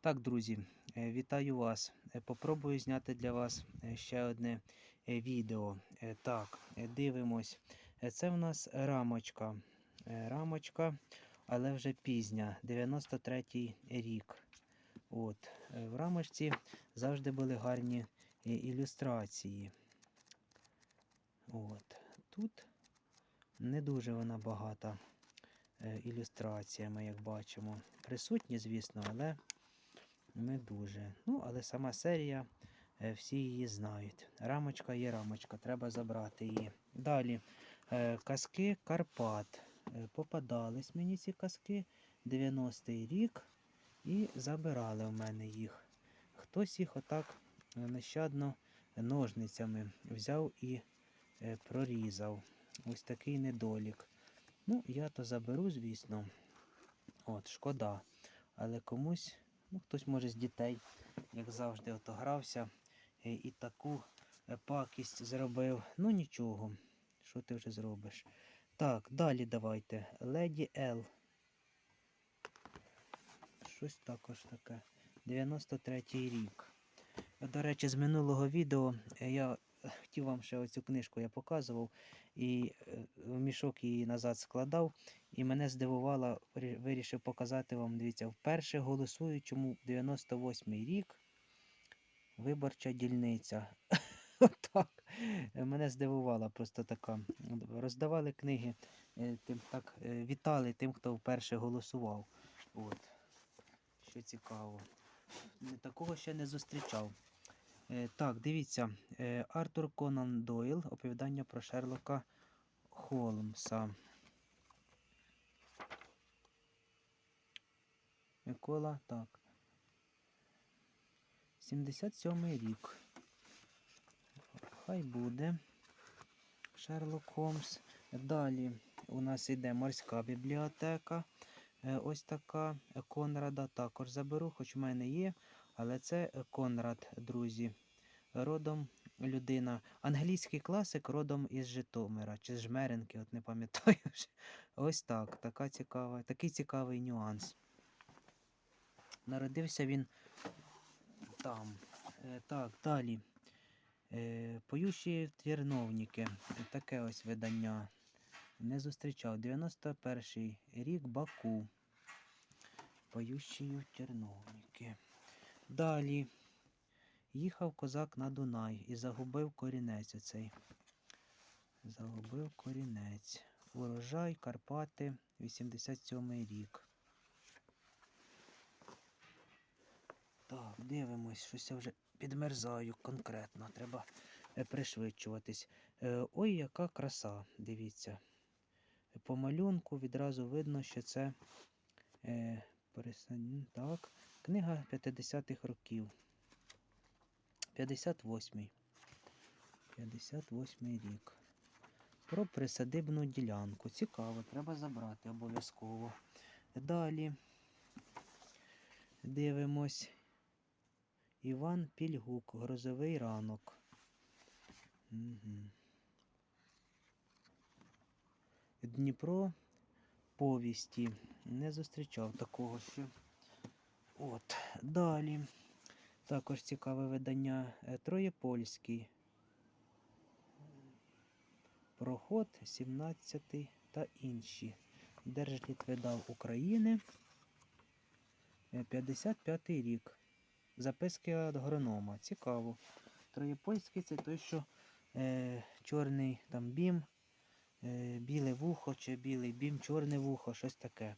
Так, друзі, е, вітаю вас. Е, Попробую зняти для вас е, ще одне відео. Так, дивимось. Це в нас рамочка. Рамочка, але вже пізня, 93-й рік. От. В рамочці завжди були гарні ілюстрації. От. Тут не дуже вона багата ілюстраціями, як бачимо. Присутні, звісно, але не дуже. Ну, але сама серія, е, всі її знають. Рамочка є рамочка, треба забрати її. Далі е, казки Карпат. Е, Попадались мені ці казки 90-й рік і забирали в мене їх. Хтось їх отак нещадно ножницями взяв і прорізав. Ось такий недолік. Ну, я то заберу, звісно. От, шкода. Але комусь, ну, хтось може з дітей, як завжди, ото грався е, і таку е, пакість зробив. Ну нічого, що ти вже зробиш. Так, далі давайте. Леді Л. Щось також таке. 93-й рік. До речі, з минулого відео е, я хотів вам ще оцю книжку я показував і е, в мішок її назад складав. І мене здивувало, вирішив показати вам, дивіться, вперше голосуючому 98-й рік виборча дільниця. Отак. Е, Мене здивувала просто така. Роздавали книги, е, тим так вітали тим, хто вперше голосував. От. Що цікаво. Такого ще не зустрічав. Е, Так, дивіться, е, Артур Конан Дойл, оповідання про Шерлока Холмса. Микола, так. 77-й рік. Хай буде. Шерлок Холмс. Далі у нас йде морська бібліотека. Е, Ось така Конрада також заберу, хоч в мене є. Але це Конрад, друзі. Родом людина. Англійський класик родом із Житомира чи з Жмеренки, от не пам'ятаю вже. Ось так. Така цікава, такий цікавий нюанс. Народився він там. Е, Так, далі. Е, Поющі терновники. Таке ось видання. Не зустрічав. 91 рік Баку. Поющі терновники. Далі. Їхав козак на Дунай і загубив корінець оцей. Загубив корінець. Урожай Карпати, 87 рік. Так, дивимось, щось я вже підмерзаю конкретно. Треба е, пришвидшуватись. Е, ой, яка краса, дивіться. По малюнку відразу видно, що це е, так, книга 50-х років. 58-й. 58-й рік. Про присадибну ділянку. Цікаво, треба забрати обов'язково. Далі дивимось. Іван Пільгук, Грозовий ранок. Угу. Дніпро повісті. Не зустрічав такого ще. От. Далі. Також цікаве видання е, Троєпольський. Проход 17 та інші. Держлітвидав України. 55 рік. Записки агронома. Цікаво. Троєпольський це той, що е, чорний там бім, е, біле вухо чи білий бім, чорне вухо, щось таке.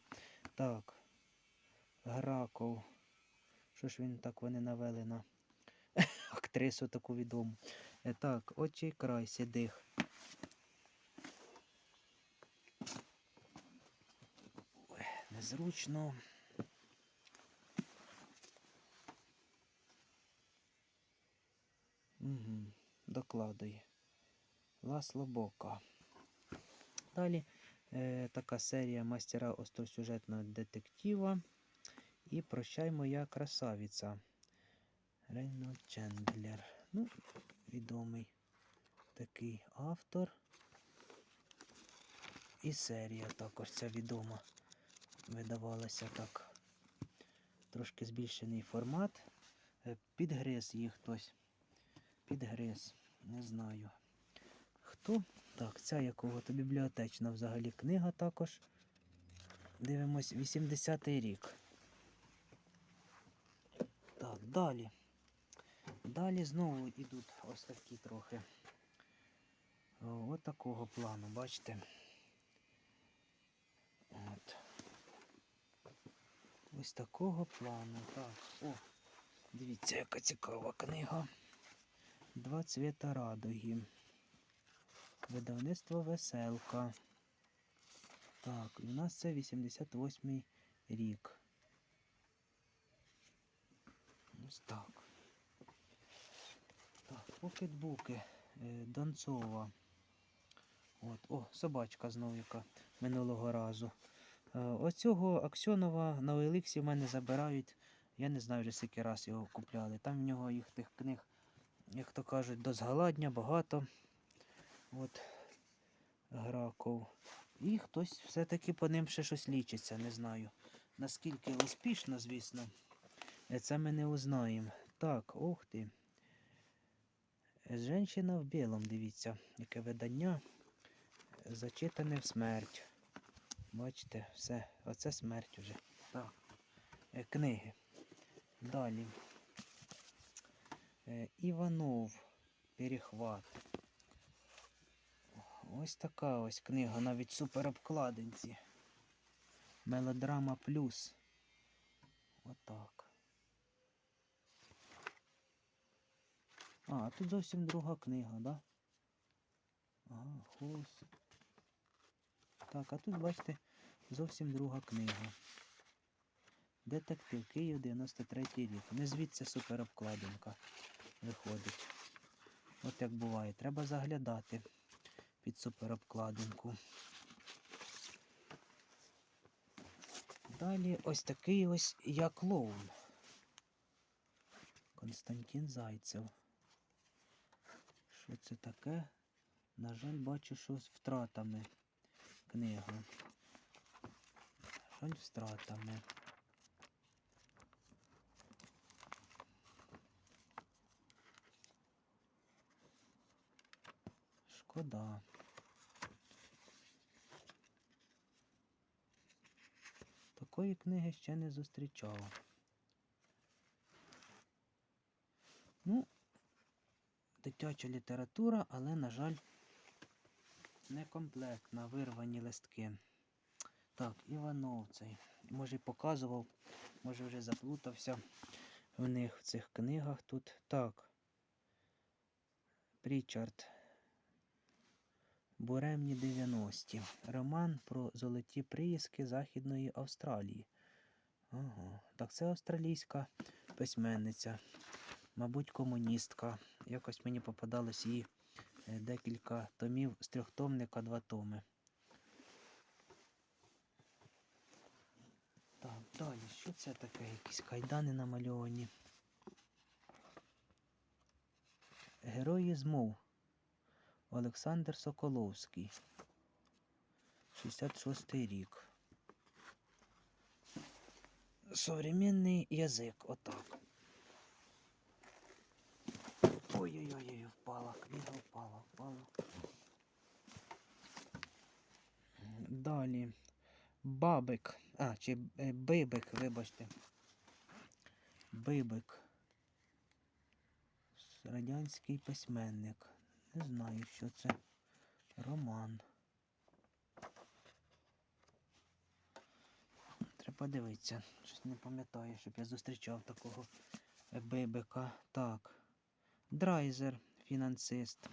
Так. Граков. Що ж він так вони навели на актрису таку відому. Е, так, очі край сідих. Ой, незручно. Угу, докладує. Ласло Бока. Далі е, така серія мастера остросюжетного детектива. І прощай моя красавиця. Рейно Чендлер. Ну, відомий такий автор. І серія також ця відома. Видавалася так трошки збільшений формат. Е, Підгриз їх хтось. Підгриз. Не знаю. Хто? Так, ця якого то бібліотечна взагалі книга також. Дивимось 80-й рік. Далі. Далі знову йдуть ось такі трохи. О, От такого плану, бачите. От. Ось такого плану. Так. О, дивіться, яка цікава книга. Два цвіта радуги. Видавництво Веселка. Так, і у нас це 88 рік. Ось так. Так, покетбуки е, Донцова. От, о, собачка знову яка минулого разу. Е, Оцього Аксьонова на Еликсі в мене забирають. Я не знаю вже скільки раз його купляли. Там в нього їх тих книг, як то кажуть, до згаладня багато. От граков. І хтось все-таки по ним ще щось лічиться, не знаю. Наскільки успішно, звісно, це ми не узнаємо. Так, ух ти. Женщина в білому, дивіться, яке видання. Зачитане в смерть. Бачите, все, оце смерть уже. Так. Е, Книги. Далі. Е, Іванов. Перехват. Ось така ось книга, навіть суперобкладинці. Мелодрама плюс. Отак. А, тут зовсім друга книга, да? Ага, ось. Так, а тут, бачите, зовсім друга книга. Детектив Київ 93 рік. Не звідси суперобкладинка виходить. От як буває, треба заглядати під суперобкладинку. Далі ось такий ось я клоун. Константин Зайцев. Що це таке? На жаль, бачу, що з втратами книга. На жаль, втратами. Шкода. Такої книги ще не зустрічав. Ну, дитяча література, але, на жаль, некомплектна, вирвані листки. Так, Іванов цей. Може, показував, може вже заплутався в них в цих книгах тут. Так. Прічард. Буремні 90-ті. Роман про золоті приїзки Західної Австралії. Ага. Так, це австралійська письменниця. Мабуть, комуністка. Якось мені попадалось її е, декілька томів з трьохтомника, два томи. Так, далі, що це таке? Якісь кайдани намальовані. Герої змов. Олександр Соколовський. 66 рік. Современний язик. Отак. Далі. Бабик. А, чи е, бибик, вибачте. Бибик. Радянський письменник. Не знаю, що це. Роман. Треба подивитися. Щось не пам'ятаю, щоб я зустрічав такого бибика. Так. Драйзер, фінансист.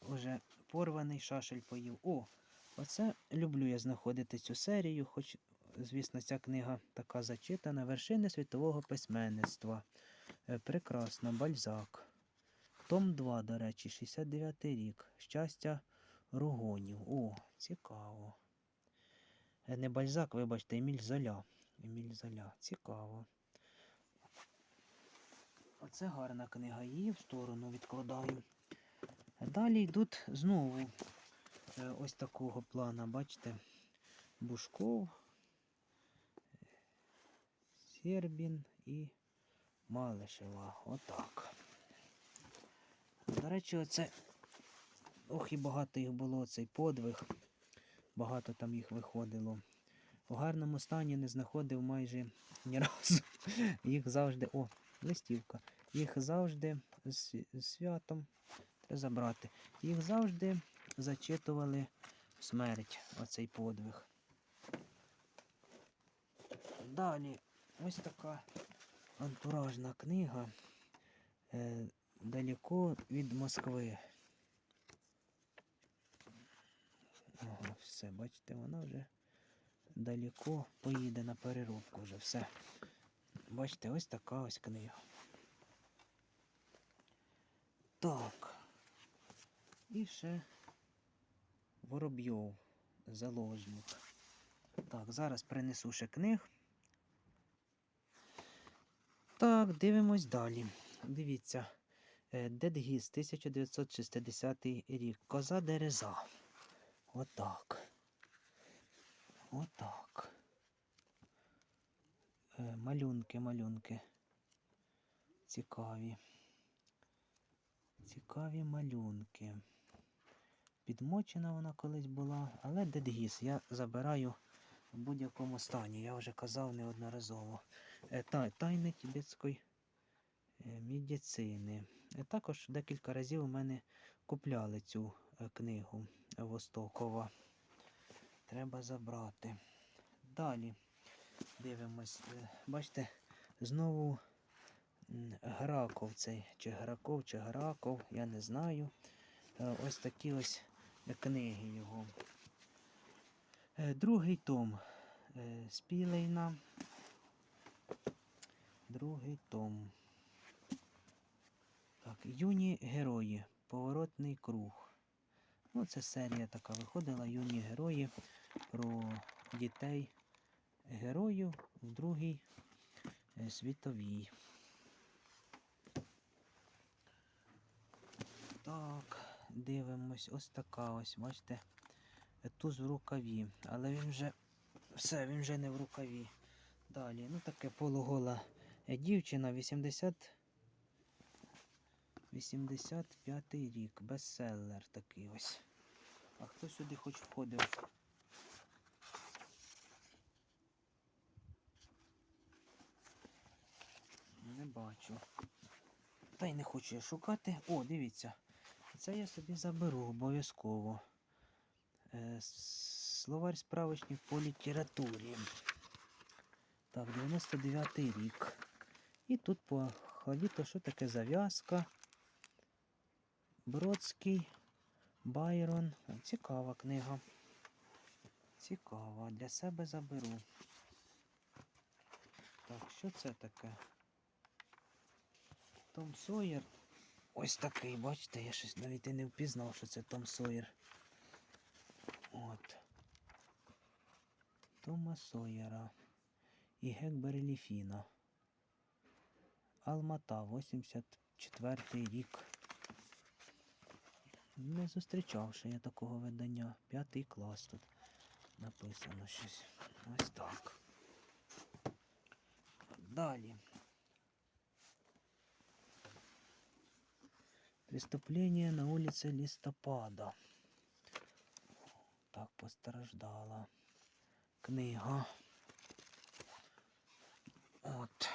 Уже порваний шашель поїв. О! Оце люблю я знаходити цю серію, хоч, звісно, ця книга така зачитана. Вершини світового письменництва. Е, Прекрасно, Бальзак. Том 2, до речі, 69 рік. Щастя Ругонів. О, цікаво. Е, Не Бальзак, вибачте, Еміль Золя. Еміль Золя. Цікаво. Оце гарна книга. Її в сторону відкладаю. Далі йдуть знову ось такого плана, бачите, Бушков. Щербін і Малишева. Отак. До речі, оце. Ох, і багато їх було, цей подвиг. Багато там їх виходило. У гарному стані не знаходив майже ні разу. Їх завжди. О, листівка. Їх завжди з святом треба забрати. Їх завжди зачитували смерть, оцей подвиг. Далі ось така антуражна книга е, далеко від Москви. Ага, все, бачите, вона вже далеко поїде на переробку вже все. Бачите, ось така ось книга. Так. І ще Воробйов, заложник. Так, зараз принесу ще книг. Так, дивимось далі. Дивіться. Е, Дедгіз, 1960 рік. Коза дереза. Отак. Отак. Е, Малюнки, малюнки. Цікаві. Цікаві малюнки. Підмочена вона колись була, але дедгіз я забираю в будь-якому стані. Я вже казав неодноразово. Е, та- Тайни тібетської е, медицини. Е, Також декілька разів у мене купляли цю книгу Востокова. Треба забрати. Далі дивимось. Бачите, знову Граков цей, чи Граков, чи Граков, я не знаю. Ось такі ось книги його. Е, Другий том е, Спілейна. Другий том. Так, юні герої. Поворотний круг. Ну, це серія така виходила. Юні герої про дітей героїв в Другій е, світовій. Так, дивимось, ось така ось, бачите, туз в рукаві, але він вже все, він вже не в рукаві. Далі, ну таке полугола дівчина 80 85 рік, бестселер такий ось. А хто сюди хоч входив? Не бачу. Та й не хочу я шукати. О, дивіться. Це я собі заберу обов'язково. Е, Словарь справочник по літературі. Так, 99 рік. І тут по халіто, що таке зав'язка. Бродський, Байрон. Цікава книга. Цікава. Для себе заберу. Так, що це таке? Том Сойер. Ось такий, бачите, я щось навіть і не впізнав, що це Том Сойер. От. Тома Сойера. І Гекбері Ліфіна. Алмата, 84 рік. Не зустрічав ще я такого видання. П'ятий клас тут написано щось. Ось так. Далі. Преступление на улице Листопада. Так постраждала книга. От.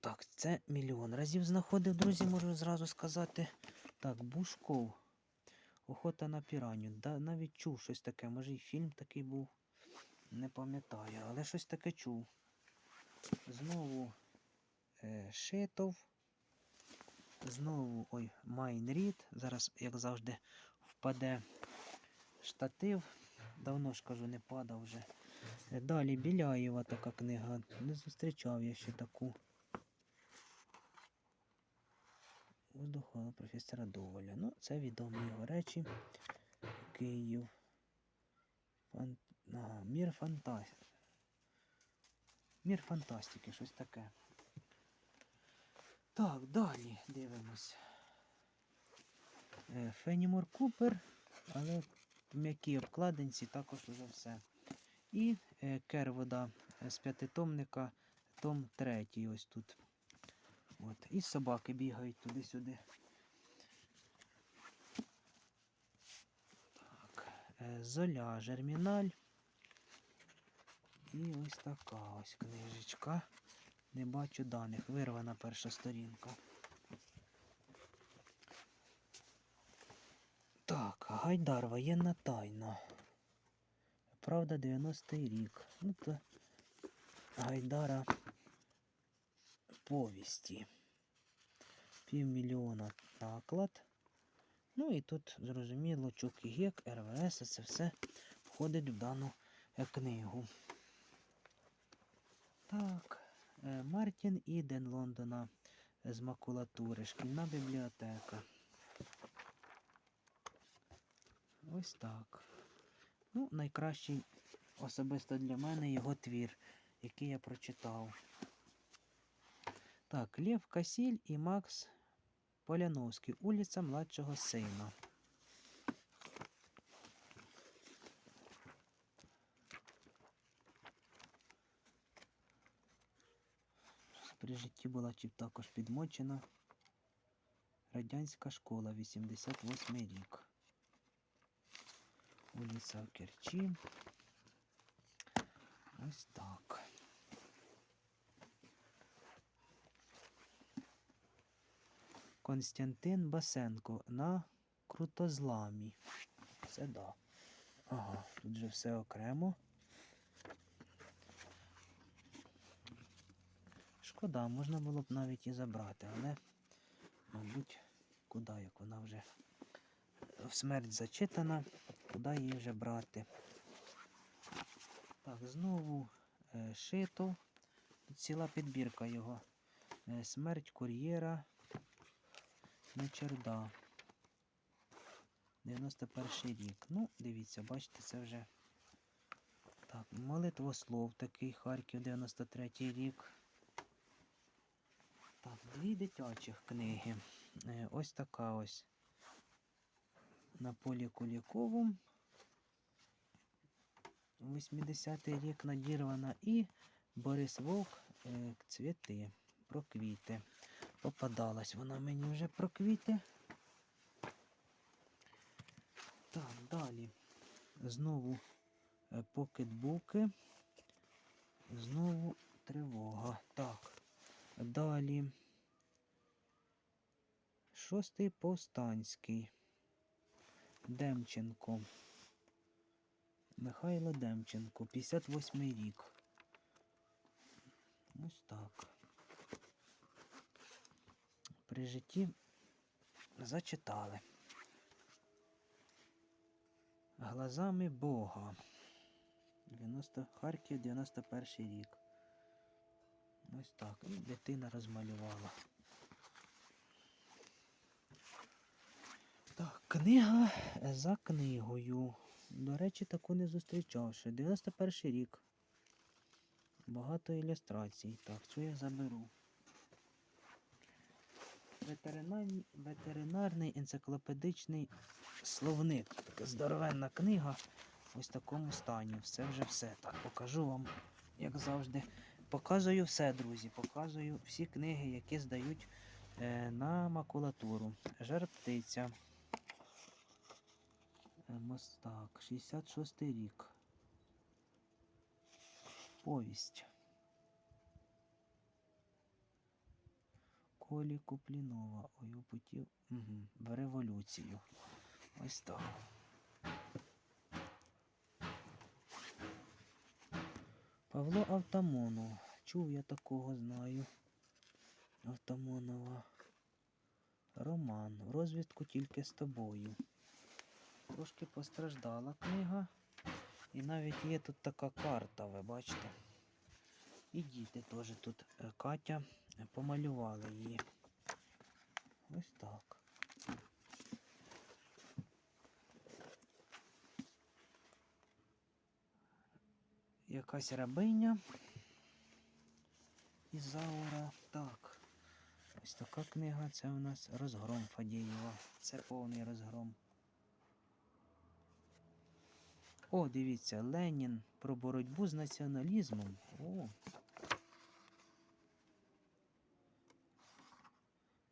Так, це мільйон разів знаходив, друзі, можу зразу сказати. Так, Бушков. Охота на піраню. Да, навіть чув щось таке. Може і фільм такий був. Не пам'ятаю, але щось таке чув. Знову е, Шитов. Знову ой, Майнрід. Зараз, як завжди, впаде штатив. Давно ж кажу, не падав вже. Далі Біляєва така книга. Не зустрічав я ще таку. Воздухова професора Доволя. Ну, це відомі його речі. Київ. Фан... Ага, Мір фантастики. Мір фантастики, щось таке. Так, далі дивимось. Е, Фенімор Купер, але в м'якій обкладинці також уже все. І е, Кервода з п'ятитомника, том третій ось тут. От. І собаки бігають туди-сюди. Е, Золя, Жерміналь. І ось така ось книжечка. Не бачу даних. Вирвана перша сторінка. Так, Гайдар, воєнна тайна. Правда, 90-й рік. Ну то Гайдара повісті. Півмільйона наклад. Ну і тут, зрозуміло, Чук і Гек, РВС, це все входить в дану книгу. Так, е, Мартін Іден Лондона з макулатури, шкільна бібліотека. Ось так. Ну, найкращий особисто для мене його твір, який я прочитав. Так, Лев Касіль і Макс Поляновський. Улиця младшого сина. При житті була також підмочена. Радянська школа, 88 рік. Улиця в Керчі. Ось так. Константин Басенко на крутозламі. Це да. Ага, тут же все окремо. Шкода, можна було б навіть і забрати, але, мабуть, куди як вона вже в смерть зачитана, куди її вже брати. Так, знову е, шито. Ціла підбірка його. Е, смерть кур'єра Мечерда. 91 рік. Ну, дивіться, бачите, це вже. Так, молитвослов такий Харків 93 рік. Так, дві дитячих книги. Е, ось така ось. На полі Кулікову. 80-й рік надірвана і Борис Вовк е, цвіти про квіти. Попадалась вона мені вже про квіти. Так, далі. Знову е, покетбуки. Знову тривога. Так. Далі. Шостий повстанський. Демченко. Михайло Демченко, 58 й рік. Ось так. При житті зачитали. Глазами Бога. 90, Харків, 91 рік. Ось так. І дитина розмалювала. Так, книга за книгою. До речі, таку не зустрічавши. 91 рік. Багато ілюстрацій. Так, цю я заберу. Ветеринарний, ветеринарний енциклопедичний словник. Така здоровенна книга. Ось в такому стані. Все вже все. Так, покажу вам, як завжди. Показую все, друзі. Показую всі книги, які здають е, на макулатуру. Жар птиця. Е, Мостак, 66 рік. Повість. Колі Куплінова. Ой, у путі угу. в революцію. Ось так. Павло Автомонов. Чув я такого знаю. Автомонова. Роман. В розвідку тільки з тобою. Трошки постраждала книга. І навіть є тут така карта, ви бачите. І діти теж тут е, Катя помалювали її. Ось так. Якась рабиня. Ізаура. Так. Ось така книга. Це у нас розгром Фадєєва. Це повний розгром. О, дивіться, Ленін про боротьбу з націоналізмом. О.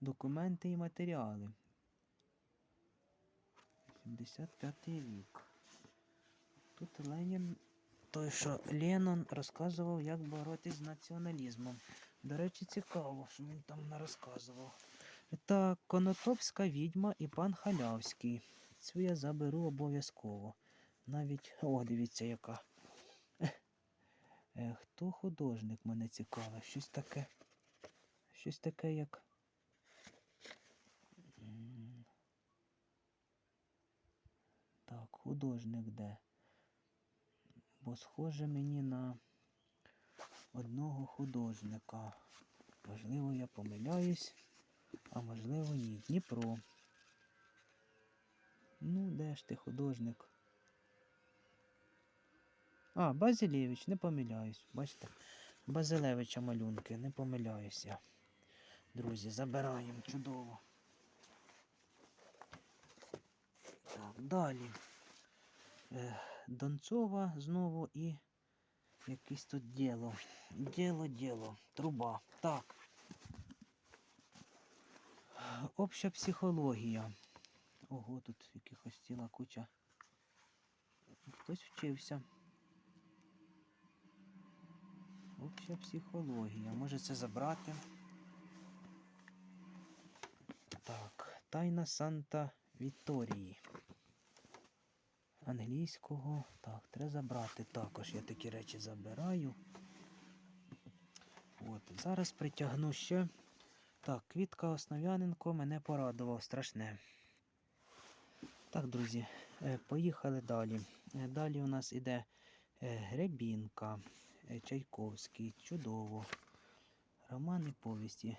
Документи і матеріали. 75 рік. Тут Ленін, той, що Леннон розказував, як боротись з націоналізмом. До речі, цікаво, що він там не розказував. Та Конотопська відьма і пан Халявський. Цю я заберу обов'язково. Навіть, о, дивіться, яка. Е, Хто художник мене цікавить? Щось таке. Щось таке, як. Так, художник де? Бо схоже мені на одного художника. Можливо, я помиляюсь, а можливо ні. Дніпро. Ну, де ж ти художник? А, Базилевич, не помиляюсь. Бачите? Базилевича малюнки, не помиляюся. Друзі, забираємо чудово. Так, далі. Е, Донцова знову і якесь тут діло. Діло, діло. Труба. Так. Обща психологія. Ого, тут якихось ціла куча. Хтось вчився. Обща психологія. Може це забрати? Так, Тайна Санта Вікторії. Англійського. Так, треба забрати також. Я такі речі забираю. От, зараз притягну ще. Так, Квітка Основ'яненко мене порадував страшне. Так, друзі, е, поїхали далі. Е, Далі у нас іде е, Гребінка, Чайковський, чудово. Романи повісті.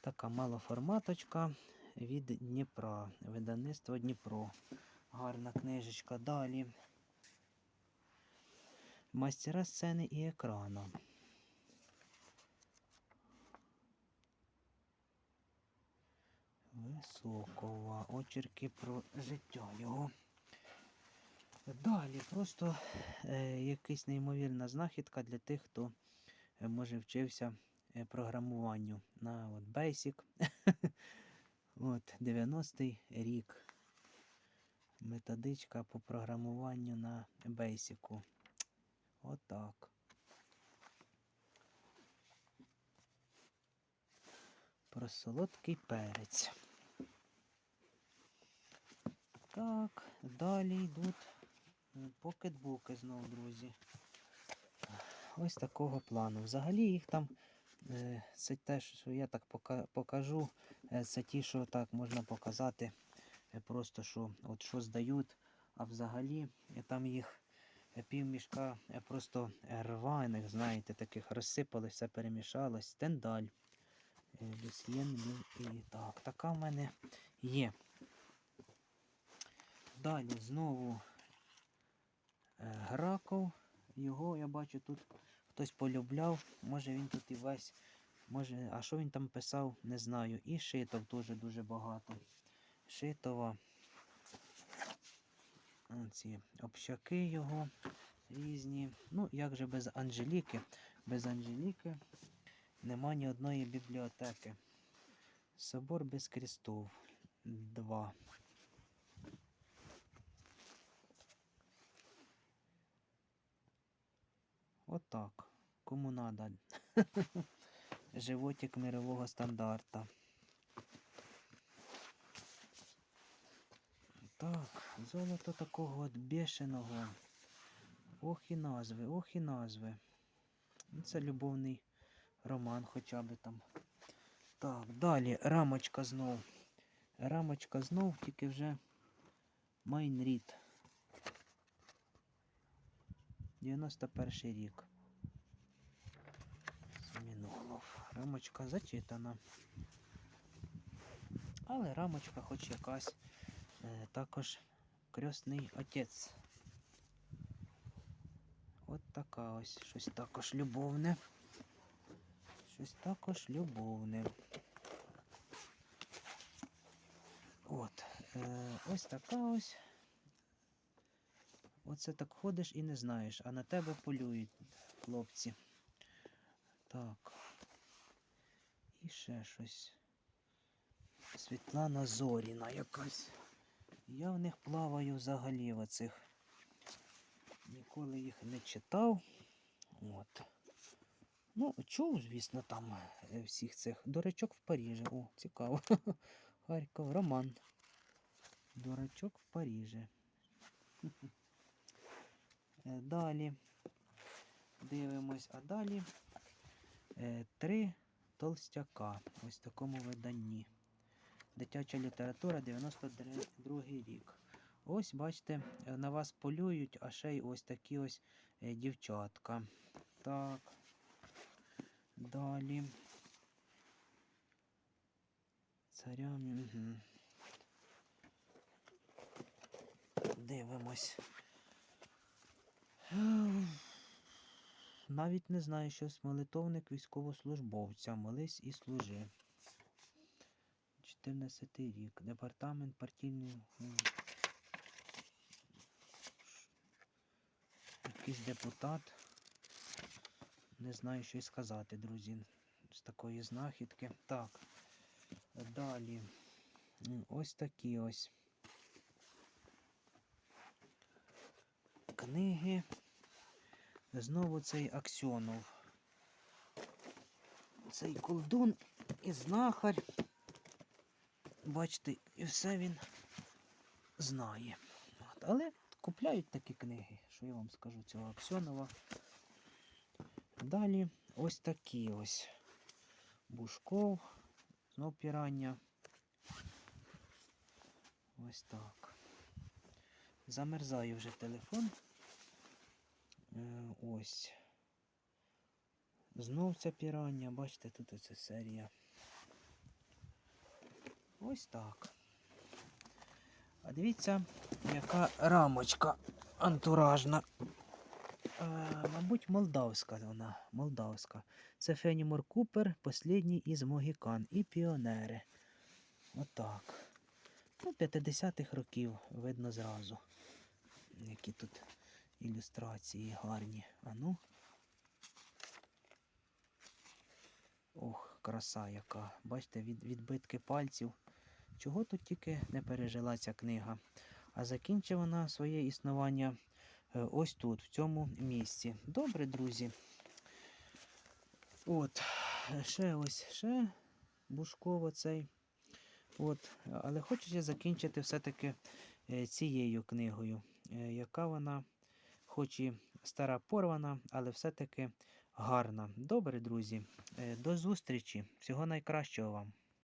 Така малоформаточка від Дніпра. Видавництво Дніпро. Гарна книжечка. Далі. Мастера сцени і екрану. Високова. Очерки про життя його. Далі просто е, якась неймовірна знахідка для тих, хто е, може вчився е, програмуванню на от, Basic. от, 90-й рік. Методичка по програмуванню на Basic. Отак. Про солодкий перець. Так, далі йдуть покетбуки знову, друзі. Ось такого плану. Взагалі їх там, е, це те, що я так покажу, е, це ті, що так можна показати, просто що от що здають, а взагалі там їх е, півмішка просто е, рваних, знаєте, таких розсипалось, все перемішалось. Стендаль. Е, Люсьєн і так, така в мене є. Далі знову Граков. Його я бачу тут хтось полюбляв. Може він тут і весь. Може, а що він там писав, не знаю. І Шитов теж дуже багато. Шитова. Ці общаки його різні. Ну, як же без Анжеліки? Без Анжеліки нема ні одної бібліотеки. Собор без крестов. Два. Отак. Кому надо. Животик мирового стандарта. Так, золото такого от бешеного. Ох і назви, ох і назви. Ну, Це любовний роман хоча б там. Так, далі рамочка знов. Рамочка знов, тільки вже Майнрід. 91 рік. Семінолов. Рамочка зачитана. Але рамочка хоч якась. Е, також кресний отець. От така ось. Щось також любовне. Щось також любовне. От. Е, ось така ось. Оце так ходиш і не знаєш, а на тебе полюють хлопці. Так. І ще щось. Світлана Зоріна якась. Я в них плаваю взагалі в оцих. Ніколи їх не читав. От. Ну, чув, звісно, там е, всіх цих. Дурачок в Парижі. О, цікаво. Харків, Роман. Дурачок в Парижі. Е, Далі. Дивимось, а далі е, три толстяка. Ось в такому виданні. Дитяча література 92 рік. Ось, бачите, е, на вас полюють, а ще й ось такі ось е, дівчатка. Так. Далі. Царям. Угу. Дивимось. Навіть не знаю, щось молитовник військовослужбовця. Молись і служи. 14 рік. Департамент партійної. Якийсь депутат. Не знаю, що й сказати, друзі, з такої знахідки. Так. Далі. Ось такі ось. Книги. Знову цей Аксьонов. Цей колдун і знахар. Бачите, і все він знає. От. Але купляють такі книги, що я вам скажу цього Аксьонова. Далі ось такі ось. Бушков, знов пірання. Ось так. Замерзає вже телефон. Е, ось. Знов ця пірання, бачите, тут оця серія. Ось так. А дивіться, яка рамочка антуражна. Е, мабуть, молдавська вона. Молдавська. Це Фенімор Купер, послідній із Могікан і піонери. Отак. Ну, 50-х років видно зразу. Які тут ілюстрації гарні. А ну. Ох, краса яка. Бачите, від, відбитки пальців. Чого тут тільки не пережила ця книга. А закінчила вона своє існування е, ось тут, в цьому місці. Добре, друзі. От, ще ось ще Бушково цей. От, але хочу я закінчити все-таки е, цією книгою, е, яка вона, хоч і стара порвана, але все-таки гарна. Добре, друзі. До зустрічі. Всього найкращого вам.